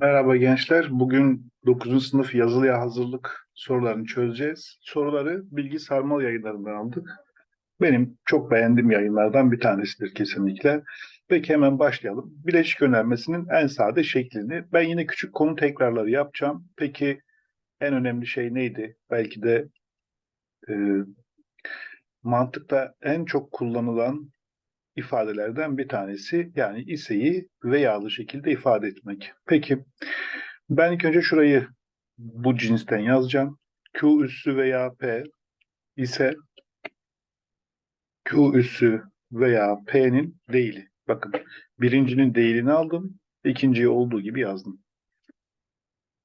Merhaba gençler. Bugün 9. sınıf yazılıya hazırlık sorularını çözeceğiz. Soruları Bilgi Sarmal yayınlarından aldık. Benim çok beğendiğim yayınlardan bir tanesidir kesinlikle. Peki hemen başlayalım. Bileşik önermesinin en sade şeklini. Ben yine küçük konu tekrarları yapacağım. Peki en önemli şey neydi? Belki de e, mantıkta en çok kullanılan ifadelerden bir tanesi yani iseyi veyalı şekilde ifade etmek. Peki ben ilk önce şurayı bu cinsten yazacağım. Q üssü veya P ise Q üssü veya P'nin değili. Bakın birincinin değilini aldım. ikinciyi olduğu gibi yazdım.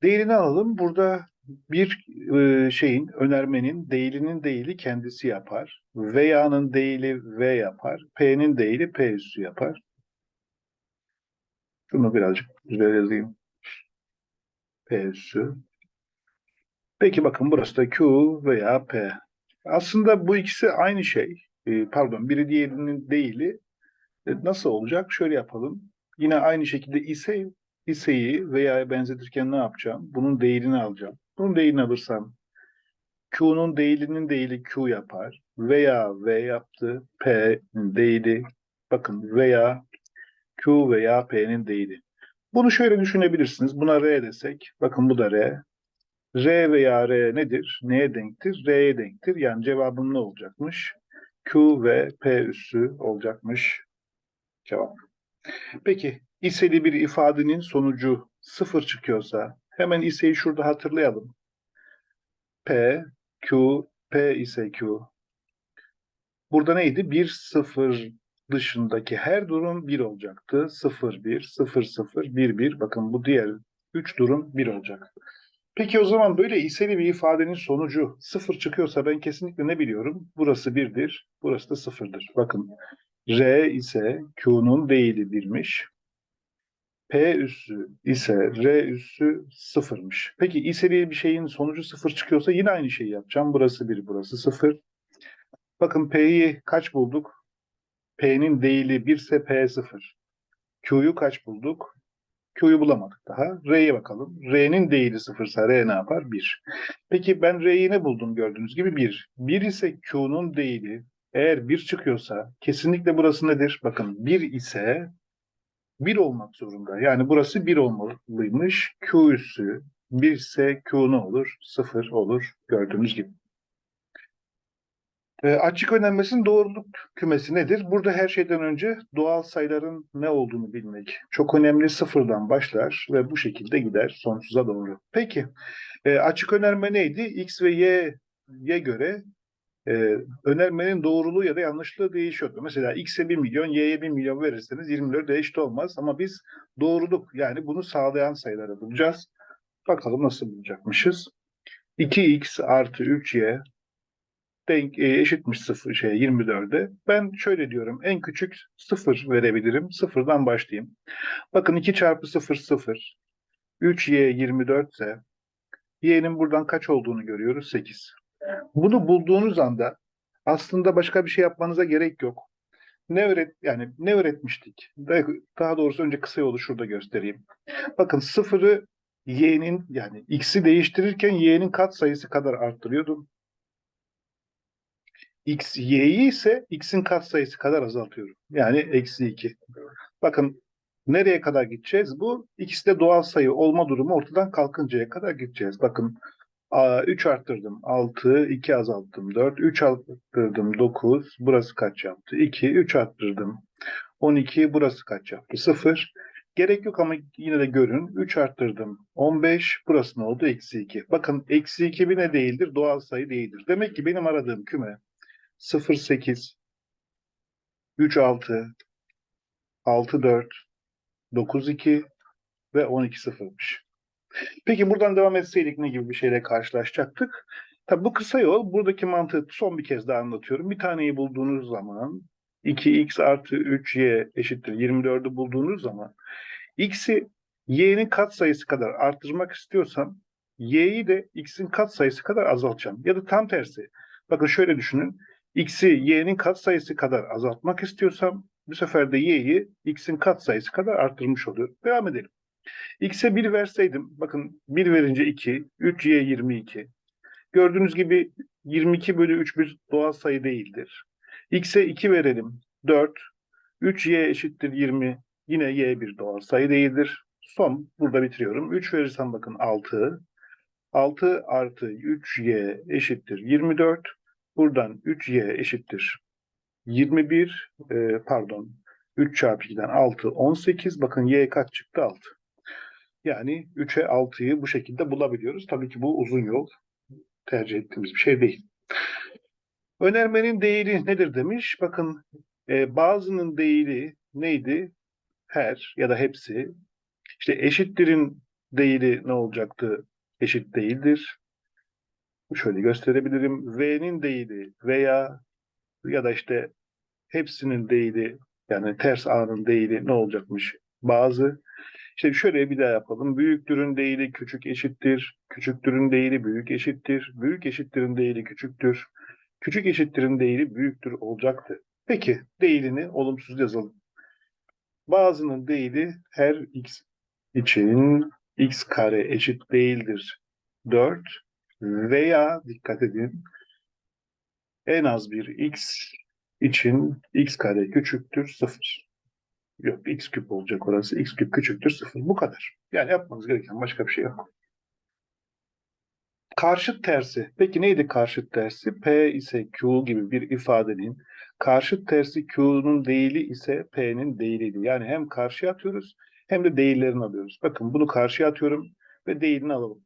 Değilini alalım. Burada bir e, şeyin, önermenin değilinin değili kendisi yapar. Veya'nın değili V yapar. P'nin değili P üssü yapar. Şunu birazcık güzel yazayım. P üssü. Peki bakın burası da Q veya P. Aslında bu ikisi aynı şey. E, pardon biri diğerinin değili. E, nasıl olacak? Şöyle yapalım. Yine aynı şekilde ise iseyi veya benzetirken ne yapacağım? Bunun değilini alacağım. Bunun değilini alırsam Q'nun değilinin değili Q yapar. Veya V yaptı. P'nin değili. Bakın veya Q veya P'nin değili. Bunu şöyle düşünebilirsiniz. Buna R desek. Bakın bu da R. R veya R nedir? Neye denktir? R'ye denktir. Yani cevabım ne olacakmış? Q ve P üssü olacakmış. Cevap. Peki iseli bir ifadenin sonucu sıfır çıkıyorsa hemen iseyi şurada hatırlayalım. P, Q, P ise Q. Burada neydi? 1, 0 dışındaki her durum 1 olacaktı. 0, 1, 0, 0, 1, 1. Bakın bu diğer 3 durum 1 olacak. Peki o zaman böyle iseli bir ifadenin sonucu 0 çıkıyorsa ben kesinlikle ne biliyorum? Burası 1'dir, burası da 0'dır. Bakın R ise Q'nun değili 1'miş. P üssü ise R üssü sıfırmış. Peki iseli bir şeyin sonucu sıfır çıkıyorsa yine aynı şeyi yapacağım. Burası bir, burası sıfır. Bakın P'yi kaç bulduk? P'nin değili 1 ise P sıfır. Q'yu kaç bulduk? Q'yu bulamadık daha. R'ye bakalım. R'nin değili sıfırsa R ne yapar? 1. Peki ben R'yi ne buldum gördüğünüz gibi 1. 1 ise Q'nun değili eğer 1 çıkıyorsa kesinlikle burası nedir? Bakın 1 ise 1 olmak zorunda. Yani burası 1 olmalıymış. Q üssü 1 ise Q ne olur? 0 olur gördüğünüz gibi. E, açık önermesinin doğruluk kümesi nedir? Burada her şeyden önce doğal sayıların ne olduğunu bilmek. Çok önemli sıfırdan başlar ve bu şekilde gider sonsuza doğru. Peki e, açık önerme neydi? X ve Y'ye göre e, önermenin doğruluğu ya da yanlışlığı değişiyordu. Mesela X'e 1 milyon, Y'ye 1 milyon verirseniz 24 eşit olmaz. Ama biz doğruluk yani bunu sağlayan sayıları bulacağız. Bakalım nasıl bulacakmışız. 2x artı 3y denk e, eşitmiş 0 şey 24'e. Ben şöyle diyorum en küçük 0 verebilirim. Sıfırdan başlayayım. Bakın 2 çarpı 0 0. 3y 24 ise y'nin buradan kaç olduğunu görüyoruz? 8. Bunu bulduğunuz anda aslında başka bir şey yapmanıza gerek yok. Ne öğret yani ne öğretmiştik? Daha doğrusu önce kısa yolu şurada göstereyim. Bakın sıfırı y'nin yani x'i değiştirirken y'nin kat sayısı kadar arttırıyordum. x y'yi ise x'in kat sayısı kadar azaltıyorum. Yani eksi 2. Bakın nereye kadar gideceğiz? Bu ikisi de doğal sayı olma durumu ortadan kalkıncaya kadar gideceğiz. Bakın 3 arttırdım 6, 2 azalttım 4, 3 arttırdım 9, burası kaç yaptı? 2, 3 arttırdım 12, burası kaç yaptı? 0. Gerek yok ama yine de görün. 3 arttırdım 15, burası ne oldu? Eksi 2. Bakın eksi 2 bir ne değildir? Doğal sayı değildir. Demek ki benim aradığım küme 0, 8, 3, 6, 6, 4, 9, 2 ve 12, 0'mış. Peki buradan devam etseydik ne gibi bir şeyle karşılaşacaktık? Tabi bu kısa yol. Buradaki mantığı son bir kez daha anlatıyorum. Bir taneyi bulduğunuz zaman 2x artı 3y eşittir 24'ü bulduğunuz zaman x'i y'nin kat sayısı kadar arttırmak istiyorsam y'yi de x'in kat sayısı kadar azaltacağım. Ya da tam tersi. Bakın şöyle düşünün. x'i y'nin kat sayısı kadar azaltmak istiyorsam bu sefer de y'yi x'in kat sayısı kadar arttırmış oluyor. Devam edelim. X'e 1 verseydim, bakın 1 verince 2, 3y 22. Gördüğünüz gibi 22 bölü 3 bir doğal sayı değildir. X'e 2 verelim, 4. 3y eşittir 20. Yine y bir doğal sayı değildir. Son, burada bitiriyorum. 3 verirsem bakın 6. 6 artı 3y eşittir 24. Buradan 3y eşittir 21, e, pardon 3 çarpı 2'den 6, 18. Bakın y kaç çıktı? 6. Yani 3'e 6'yı bu şekilde bulabiliyoruz. Tabii ki bu uzun yol tercih ettiğimiz bir şey değil. Önermenin değeri nedir demiş. Bakın e, bazının değeri neydi? Her ya da hepsi. İşte eşittirin değeri ne olacaktı? Eşit değildir. Şöyle gösterebilirim. V'nin değeri veya ya da işte hepsinin değeri yani ters A'nın değeri ne olacakmış? Bazı. İşte şöyle bir daha yapalım. Büyüktürün değeri küçük eşittir. Küçüktürün değeri büyük eşittir. Büyük eşittirin değeri küçüktür. Küçük eşittirin değeri büyüktür olacaktı. Peki değerini olumsuz yazalım. Bazının değeri her x için x kare eşit değildir 4 veya dikkat edin en az bir x için x kare küçüktür 0. Yok x küp olacak orası. x küp küçüktür 0. Bu kadar. Yani yapmanız gereken başka bir şey yok. Karşıt tersi. Peki neydi karşıt tersi? P ise Q gibi bir ifadenin karşıt tersi Q'nun değili ise P'nin değiliydi. Yani hem karşıya atıyoruz hem de değillerini alıyoruz. Bakın bunu karşıya atıyorum ve değilini alalım.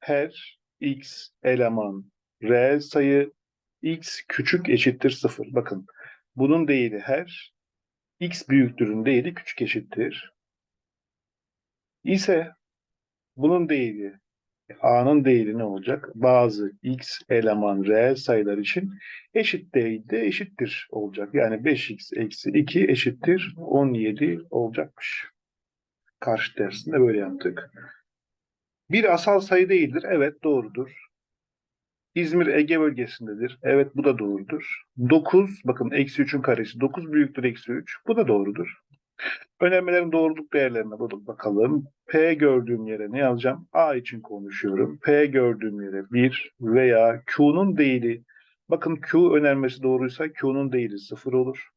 Her x eleman reel sayı x küçük eşittir 0. Bakın bunun değili her x büyüktürün değili küçük eşittir. İse bunun değili a'nın değili ne olacak? Bazı x eleman reel sayılar için eşit değilde eşittir olacak. Yani 5x eksi 2 eşittir 17 olacakmış. Karşı tersinde böyle yaptık. Bir asal sayı değildir. Evet doğrudur. İzmir Ege bölgesindedir. Evet bu da doğrudur. 9 bakın eksi 3'ün karesi 9 büyüktür eksi 3. Bu da doğrudur. Önermelerin doğruluk değerlerine bakalım. P gördüğüm yere ne yazacağım? A için konuşuyorum. P gördüğüm yere 1 veya Q'nun değeri bakın Q önermesi doğruysa Q'nun değeri 0 olur.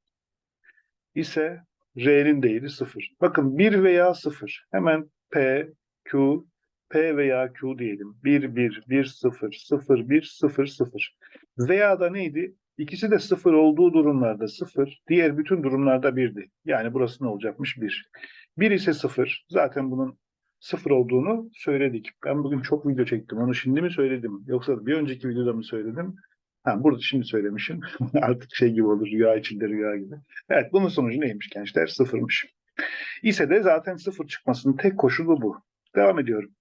İse R'nin değeri 0. Bakın 1 veya 0. Hemen P, Q, P veya Q diyelim. 1, 1, 1, 0, 0, 1, 0, 0. Veya da neydi? İkisi de 0 olduğu durumlarda 0, diğer bütün durumlarda 1'di. Yani burası ne olacakmış? 1. 1 ise 0. Zaten bunun 0 olduğunu söyledik. Ben bugün çok video çektim. Onu şimdi mi söyledim? Yoksa bir önceki videoda mı söyledim? Ha, burada şimdi söylemişim. Artık şey gibi olur, rüya içinde rüya gibi. Evet, bunun sonucu neymiş gençler? Sıfırmış. İse de zaten sıfır çıkmasının tek koşulu bu. Devam ediyorum.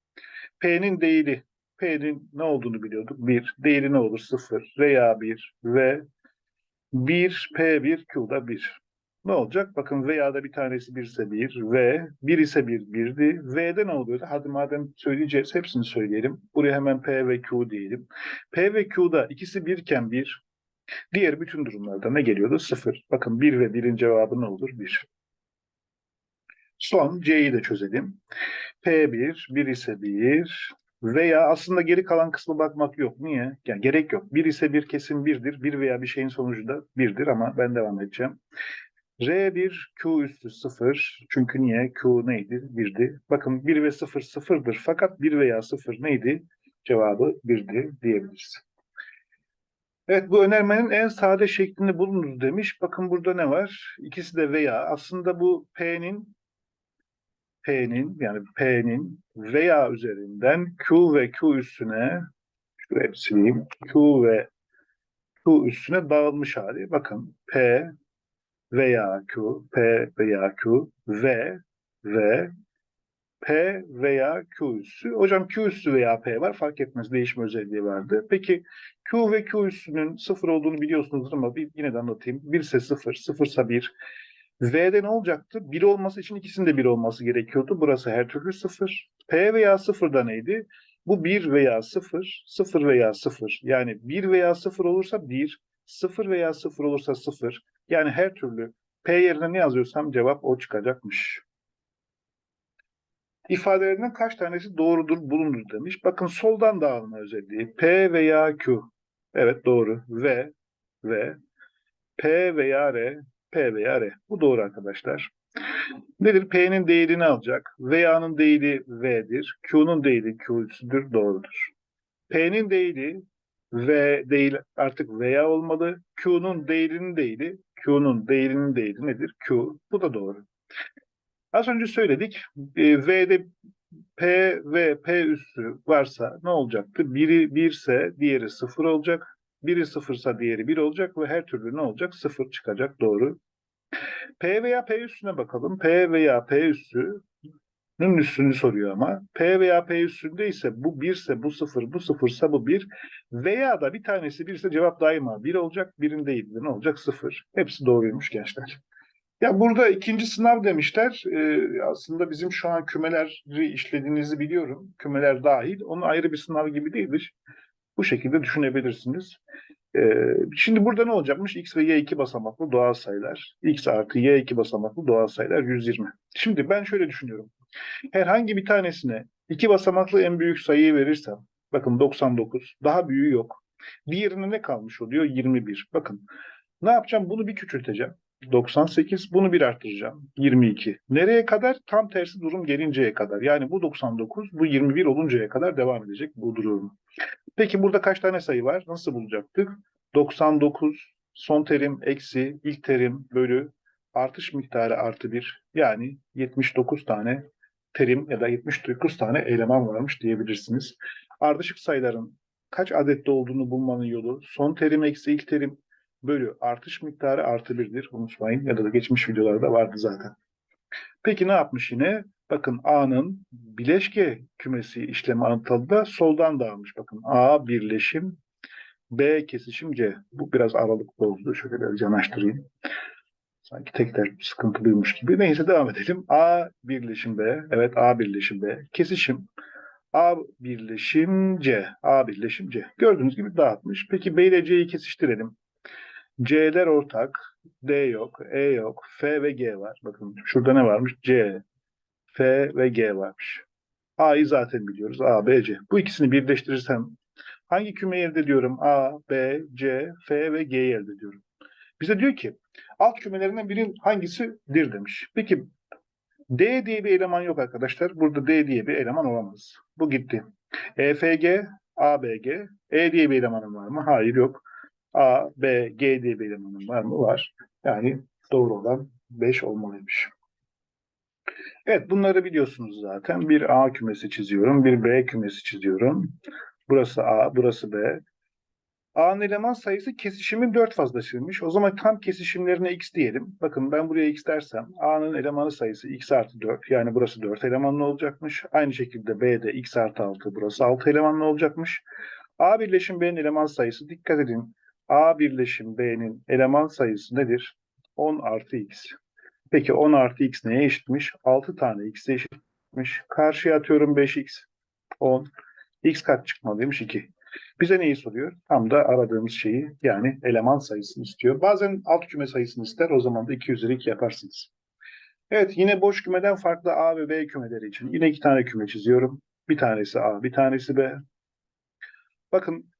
P'nin değeri. P'nin ne olduğunu biliyorduk. 1. Değeri ne olur? 0 veya 1 ve 1 P1 Q'da 1. Ne olacak? Bakın veya da bir tanesi 1 ise 1 ve 1 ise 1 1'di. V'de ne oluyordu? Hadi madem söyleyeceğiz hepsini söyleyelim. Buraya hemen P ve Q diyelim. P ve Q'da ikisi 1 iken 1. Diğer bütün durumlarda ne geliyordu? 0. Bakın 1 ve 1'in cevabı ne olur? 1. Son C'yi de çözelim. P1, 1 ise 1 veya aslında geri kalan kısmı bakmak yok. Niye? Yani gerek yok. 1 ise 1 kesin 1'dir. 1 veya bir şeyin sonucu da 1'dir ama ben devam edeceğim. R1, Q üstü 0. Çünkü niye? Q neydi? 1'di. Bakın 1 ve 0 sıfırdır. Fakat 1 veya 0 neydi? Cevabı 1'di diyebiliriz. Evet bu önermenin en sade şeklini bulunuz demiş. Bakın burada ne var? İkisi de veya. Aslında bu P'nin P'nin yani P'nin veya üzerinden Q ve Q üstüne şuraya sileyim. Q ve Q üstüne dağılmış hali. Bakın P veya Q, P veya Q ve ve P veya Q üssü. Hocam Q üssü veya P var. Fark etmez. Değişme özelliği vardı. Peki Q ve Q üssünün sıfır olduğunu biliyorsunuzdur ama bir, yine de anlatayım. 1 ise 0, 0 ise 1. V'de ne olacaktı? 1 olması için ikisinin de 1 olması gerekiyordu. Burası her türlü 0. P veya 0 da neydi? Bu 1 veya 0, 0 veya 0. Yani 1 veya 0 olursa 1, 0 veya 0 olursa 0. Yani her türlü P yerine ne yazıyorsam cevap o çıkacakmış. ifadelerinden kaç tanesi doğrudur bulunur demiş. Bakın soldan dağılma özelliği. P veya Q. Evet doğru. V ve P veya R. P veya R. Bu doğru arkadaşlar. Nedir? P'nin değerini alacak. Veya'nın değeri V'dir. Q'nun değeri Q'sudur. Doğrudur. P'nin değeri V değil artık veya olmalı. Q'nun değerinin değeri Q'nun değerinin değeri nedir? Q. Bu da doğru. Az önce söyledik. E, V'de P ve P üssü varsa ne olacaktı? Biri 1 ise diğeri 0 olacak. Biri 0 ise diğeri 1 olacak ve her türlü ne olacak? 0 çıkacak. Doğru. P veya P üssüne bakalım. P veya P üssünün üssünü soruyor ama. P veya P üssünde ise bu 1 ise bu 0, bu 0 ise bu 1. Veya da bir tanesi 1 ise cevap daima 1 olacak. Birin değil de ne olacak? 0. Hepsi doğruymuş gençler. Ya burada ikinci sınav demişler. Ee, aslında bizim şu an kümeleri işlediğinizi biliyorum. Kümeler dahil. Onun ayrı bir sınav gibi değildir. Bu şekilde düşünebilirsiniz. Ee, şimdi burada ne olacakmış? X ve Y iki basamaklı doğal sayılar. X artı Y iki basamaklı doğal sayılar 120. Şimdi ben şöyle düşünüyorum. Herhangi bir tanesine iki basamaklı en büyük sayıyı verirsem, bakın 99, daha büyüğü yok. Diğerine ne kalmış oluyor? 21. Bakın ne yapacağım? Bunu bir küçülteceğim. 98, bunu bir arttıracağım. 22. Nereye kadar? Tam tersi durum gelinceye kadar. Yani bu 99, bu 21 oluncaya kadar devam edecek bu durum. Peki burada kaç tane sayı var? Nasıl bulacaktık? 99 son terim eksi ilk terim bölü artış miktarı artı 1 yani 79 tane terim ya da 79 tane eleman varmış diyebilirsiniz. Ardışık sayıların kaç adette olduğunu bulmanın yolu son terim eksi ilk terim bölü artış miktarı artı 1'dir. Unutmayın ya da geçmiş videolarda vardı zaten. Peki ne yapmış yine? Bakın A'nın bileşke kümesi işlemi anlatıldığında soldan dağılmış. Bakın A birleşim B kesişim C. Bu biraz aralık bozdu. Şöyle biraz yanaştırayım. Sanki tekrar sıkıntılıymış gibi. Neyse devam edelim. A birleşim B. Evet A birleşim B. Kesişim A birleşim C. A birleşim C. Gördüğünüz gibi dağıtmış. Peki B ile C'yi kesiştirelim. C'ler ortak. D yok. E yok. F ve G var. Bakın şurada ne varmış? C, F ve G varmış. A'yı zaten biliyoruz. A, B, C. Bu ikisini birleştirirsem hangi kümeyi elde ediyorum? A, B, C, F ve G'yi elde ediyorum. Bize diyor ki alt kümelerinden biri hangisidir demiş. Peki D diye bir eleman yok arkadaşlar. Burada D diye bir eleman olamaz. Bu gitti. EFG, ABG, E diye bir elemanım var mı? Hayır yok. A, B, G diye bir elemanım var mı? Var. Yani doğru olan 5 olmalıymış. Evet bunları biliyorsunuz zaten. Bir A kümesi çiziyorum. Bir B kümesi çiziyorum. Burası A, burası B. A'nın eleman sayısı kesişimin 4 fazlasıymış. O zaman tam kesişimlerine x diyelim. Bakın ben buraya x dersem A'nın elemanı sayısı x artı 4. Yani burası 4 elemanlı olacakmış. Aynı şekilde B'de x artı 6. Burası 6 elemanlı olacakmış. A birleşim B'nin eleman sayısı dikkat edin. A birleşim B'nin eleman sayısı nedir? 10 artı x. Peki 10 artı x neye eşitmiş? 6 tane x'e eşitmiş. Karşıya atıyorum 5x. 10. x kaç çıkmalıymış? 2. Bize neyi soruyor? Tam da aradığımız şeyi yani eleman sayısını istiyor. Bazen alt küme sayısını ister. O zaman da 2 üzeri 2 yaparsınız. Evet yine boş kümeden farklı A ve B kümeleri için yine iki tane küme çiziyorum. Bir tanesi A, bir tanesi B. Bakın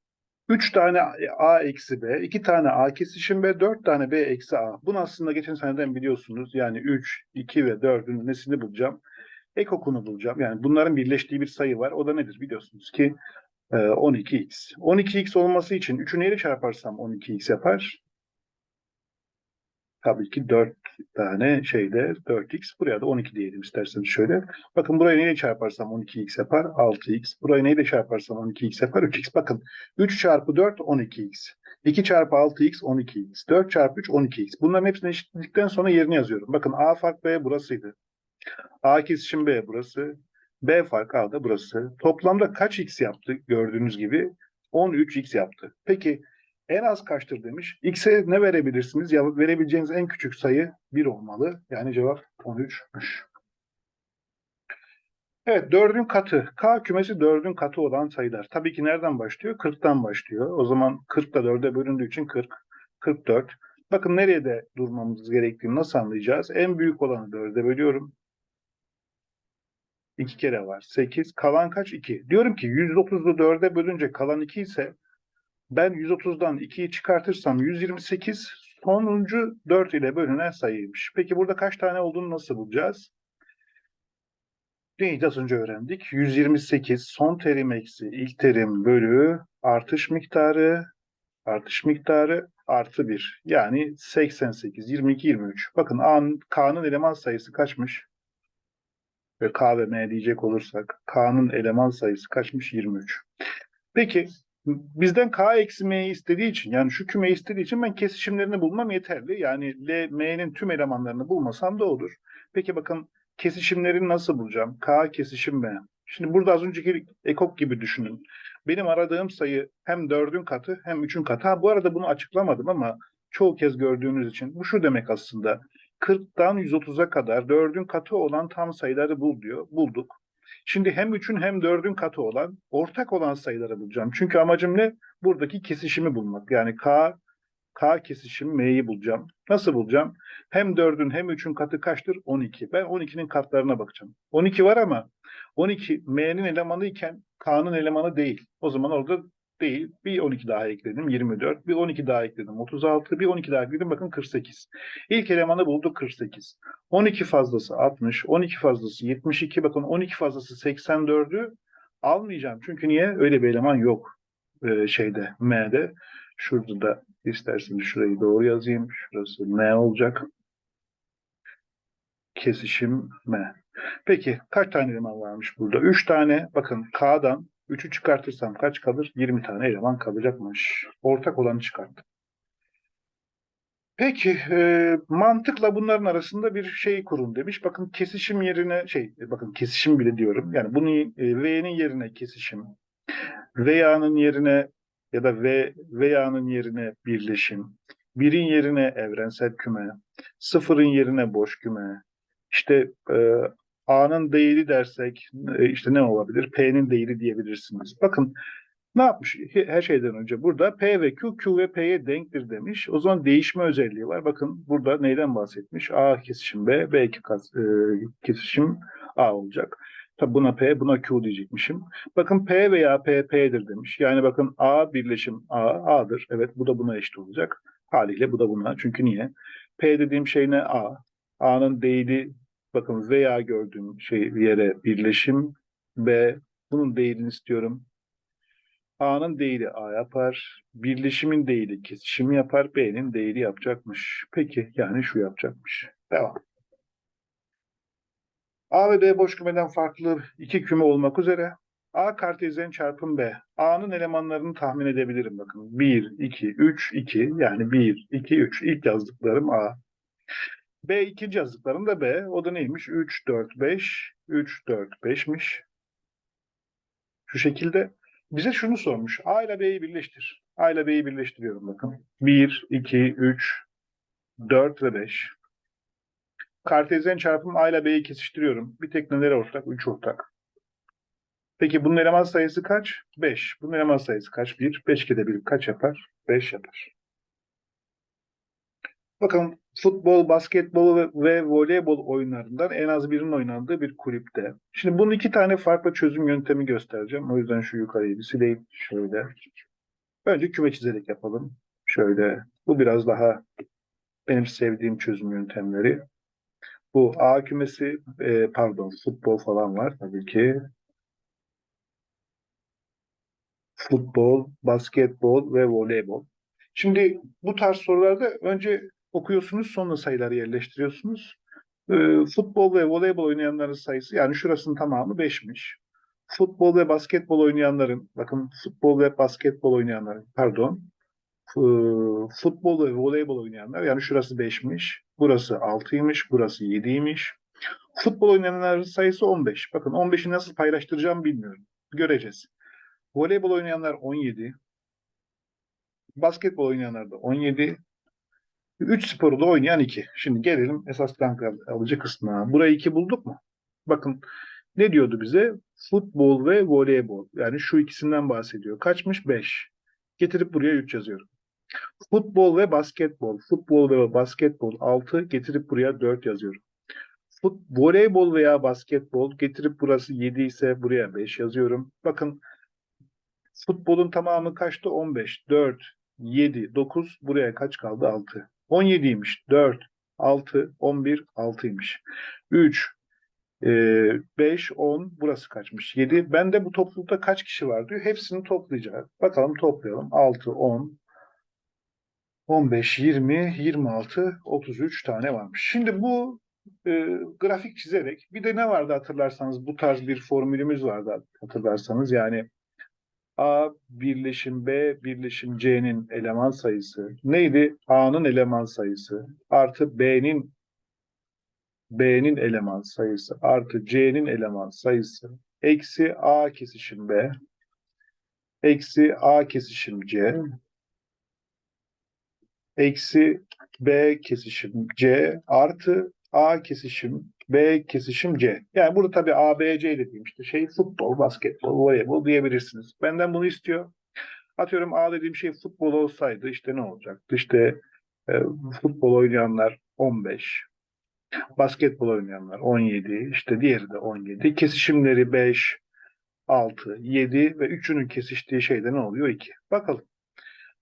3 tane A eksi B, 2 tane A kesişim B, 4 tane B eksi A. Bunu aslında geçen seneden biliyorsunuz. Yani 3, 2 ve 4'ün nesini bulacağım? Ek okunu bulacağım. Yani bunların birleştiği bir sayı var. O da nedir biliyorsunuz ki 12x. 12x olması için 3'ü neyle çarparsam 12x yapar? Tabii ki 4 tane şeyde 4x. Buraya da 12 diyelim isterseniz şöyle. Bakın burayı neyle çarparsam 12x yapar? 6x. Burayı neyle çarparsam 12x yapar? 3x. Bakın 3 çarpı 4 12x. 2 çarpı 6x 12x. 4 çarpı 3 12x. Bunların hepsini eşitledikten sonra yerini yazıyorum. Bakın A fark B burasıydı. A kesişim B burası. B fark A da burası. Toplamda kaç x yaptı gördüğünüz gibi? 13x yaptı. Peki en az kaçtır demiş. X'e ne verebilirsiniz? Ya verebileceğiniz en küçük sayı 1 olmalı. Yani cevap 13'müş. Evet dördün katı. K kümesi dördün katı olan sayılar. Tabii ki nereden başlıyor? 40'tan başlıyor. O zaman 40 da 4'e bölündüğü için 40. 44. Bakın nereye de durmamız gerektiğini nasıl anlayacağız? En büyük olanı 4'e bölüyorum. 2 kere var. 8. Kalan kaç? 2. Diyorum ki 130'u 4'e bölünce kalan 2 ise ben 130'dan 2'yi çıkartırsam 128 sonuncu 4 ile bölünen sayıymış. Peki burada kaç tane olduğunu nasıl bulacağız? Neydi az önce öğrendik? 128 son terim eksi ilk terim bölü artış miktarı artış miktarı artı 1. Yani 88, 22, 23. Bakın K'nın eleman sayısı kaçmış? Ve K ve M diyecek olursak K'nın eleman sayısı kaçmış? 23. Peki bizden K eksi M'yi istediği için yani şu kümeyi istediği için ben kesişimlerini bulmam yeterli. Yani L, M'nin tüm elemanlarını bulmasam da olur. Peki bakın kesişimlerini nasıl bulacağım? K kesişim M. Şimdi burada az önceki ekok gibi düşünün. Benim aradığım sayı hem 4'ün katı hem 3'ün katı. Ha bu arada bunu açıklamadım ama çoğu kez gördüğünüz için bu şu demek aslında. 40'tan 130'a kadar 4'ün katı olan tam sayıları bul diyor. Bulduk. Şimdi hem 3'ün hem 4'ün katı olan ortak olan sayıları bulacağım. Çünkü amacım ne? Buradaki kesişimi bulmak. Yani K K kesişim M'yi bulacağım. Nasıl bulacağım? Hem 4'ün hem 3'ün katı kaçtır? 12. Ben 12'nin katlarına bakacağım. 12 var ama 12 M'nin elemanı iken K'nın elemanı değil. O zaman orada değil. Bir 12 daha ekledim 24. Bir 12 daha ekledim 36. Bir 12 daha ekledim bakın 48. İlk elemanı bulduk 48. 12 fazlası 60. 12 fazlası 72. Bakın 12 fazlası 84'ü almayacağım. Çünkü niye? Öyle bir eleman yok ee, şeyde M'de. Şurada da isterseniz şurayı doğru yazayım. Şurası M olacak. Kesişim M. Peki kaç tane eleman varmış burada? 3 tane. Bakın K'dan 3'ü çıkartırsam kaç kalır? 20 tane eleman kalacakmış. Ortak olanı çıkarttım. Peki e, mantıkla bunların arasında bir şey kurun demiş. Bakın kesişim yerine şey bakın kesişim bile diyorum. Yani bunu e, V'nin yerine kesişim. Veya'nın yerine ya da V veya'nın yerine birleşim. Birin yerine evrensel küme. Sıfırın yerine boş küme. İşte e, A'nın değeri dersek e, işte ne olabilir? P'nin değeri diyebilirsiniz. Bakın ne yapmış? Her şeyden önce burada P ve Q, Q ve P'ye denktir demiş. O zaman değişme özelliği var. Bakın burada neyden bahsetmiş? A kesişim B, B e, kesişim A olacak. Tabi buna P, buna Q diyecekmişim. Bakın P veya P, P'dir demiş. Yani bakın A birleşim A, A'dır. Evet bu da buna eşit olacak. Haliyle bu da buna. Çünkü niye? P dediğim şey ne? A. A'nın değeri bakın veya gördüğüm şey yere birleşim B. Bunun değerini istiyorum. A'nın değeri A yapar. Birleşimin değeri kesişim yapar. B'nin değeri yapacakmış. Peki yani şu yapacakmış. Devam. A ve B boş kümeden farklı iki küme olmak üzere A kartezyen çarpım B. A'nın elemanlarını tahmin edebilirim bakın. 1, 2, 3, 2 yani 1, 2, 3. İlk yazdıklarım A. B ikinci yazdıklarım da B. O da neymiş? 3, 4, 5. 3, 4, 5'miş. Şu şekilde bize şunu sormuş. A ile B'yi birleştir. A ile B'yi birleştiriyorum bakın. 1, 2, 3, 4 ve 5. Kartezyen çarpım A ile B'yi kesiştiriyorum. Bir tek neler ortak? 3 ortak. Peki bunun eleman sayısı kaç? 5. Bunun eleman sayısı kaç? 1. 5 kere 1 kaç yapar? 5 yapar. Bakın futbol, basketbol ve, ve voleybol oyunlarından en az birinin oynandığı bir kulüpte. Şimdi bunun iki tane farklı çözüm yöntemi göstereceğim. O yüzden şu yukarıyı bir sileyim. Şöyle. Önce küme çizerek yapalım. Şöyle. Bu biraz daha benim sevdiğim çözüm yöntemleri. Bu A kümesi, e, pardon futbol falan var tabii ki. Futbol, basketbol ve voleybol. Şimdi bu tarz sorularda önce okuyorsunuz sonra sayıları yerleştiriyorsunuz. E, futbol ve voleybol oynayanların sayısı yani şurasının tamamı 5'miş. Futbol ve basketbol oynayanların, bakın futbol ve basketbol oynayanların, pardon, e, futbol ve voleybol oynayanlar yani şurası 5'miş, burası 6'ymış, burası 7'ymiş. Futbol oynayanların sayısı 15. Bakın 15'i nasıl paylaştıracağım bilmiyorum. Göreceğiz. Voleybol oynayanlar 17. Basketbol oynayanlar da 17. 3 sporu da oynayan 2. Şimdi gelelim esas kanka alıcı kısmına. Burayı 2 bulduk mu? Bakın ne diyordu bize? Futbol ve voleybol. Yani şu ikisinden bahsediyor. Kaçmış? 5. Getirip buraya 3 yazıyorum. Futbol ve basketbol. Futbol ve basketbol 6. Getirip buraya 4 yazıyorum. Fut, voleybol veya basketbol getirip burası 7 ise buraya 5 yazıyorum. Bakın futbolun tamamı kaçtı? 15. 4, 7, 9. Buraya kaç kaldı? 6. 17'ymiş. 4, 6, 11, 6'ymış. 3, 5, 10. Burası kaçmış? 7. Bende bu toplulukta kaç kişi var diyor. Hepsini toplayacağız. Bakalım toplayalım. 6, 10, 15, 20, 26, 33 tane varmış. Şimdi bu e, grafik çizerek bir de ne vardı hatırlarsanız bu tarz bir formülümüz vardı hatırlarsanız yani A birleşim B birleşim C'nin eleman sayısı. Neydi? A'nın eleman sayısı artı B'nin B'nin eleman sayısı artı C'nin eleman sayısı. Eksi A kesişim B. Eksi A kesişim C. Eksi B kesişim C artı A kesişim B kesişim C. Yani burada tabii A, B, C dediğim işte şey futbol, basketbol, voleybol diyebilirsiniz. Benden bunu istiyor. Atıyorum A dediğim şey futbol olsaydı işte ne olacaktı? İşte e, futbol oynayanlar 15, basketbol oynayanlar 17, işte diğeri de 17. Kesişimleri 5, 6, 7 ve üçünün kesiştiği şeyde ne oluyor? 2. Bakalım.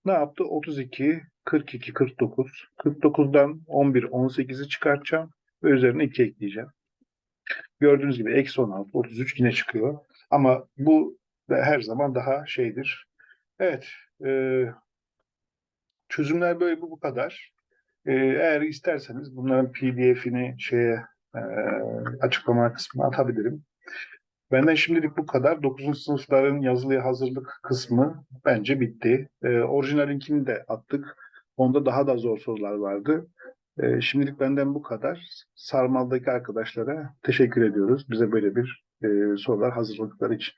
Ne yaptı? 32, 42, 49. 49'dan 11, 18'i çıkartacağım ve üzerine 2 ekleyeceğim. Gördüğünüz gibi eksi 16, 33 yine çıkıyor. Ama bu da her zaman daha şeydir. Evet. E, çözümler böyle bu, bu kadar. E, eğer isterseniz bunların pdf'ini şeye e, açıklama kısmına atabilirim. Benden şimdilik bu kadar. 9. sınıfların yazılıya hazırlık kısmı bence bitti. E, orijinal linkini de attık. Onda daha da zor sorular vardı. E, şimdilik benden bu kadar. Sarmal'daki arkadaşlara teşekkür ediyoruz. Bize böyle bir e, sorular hazırladıkları için.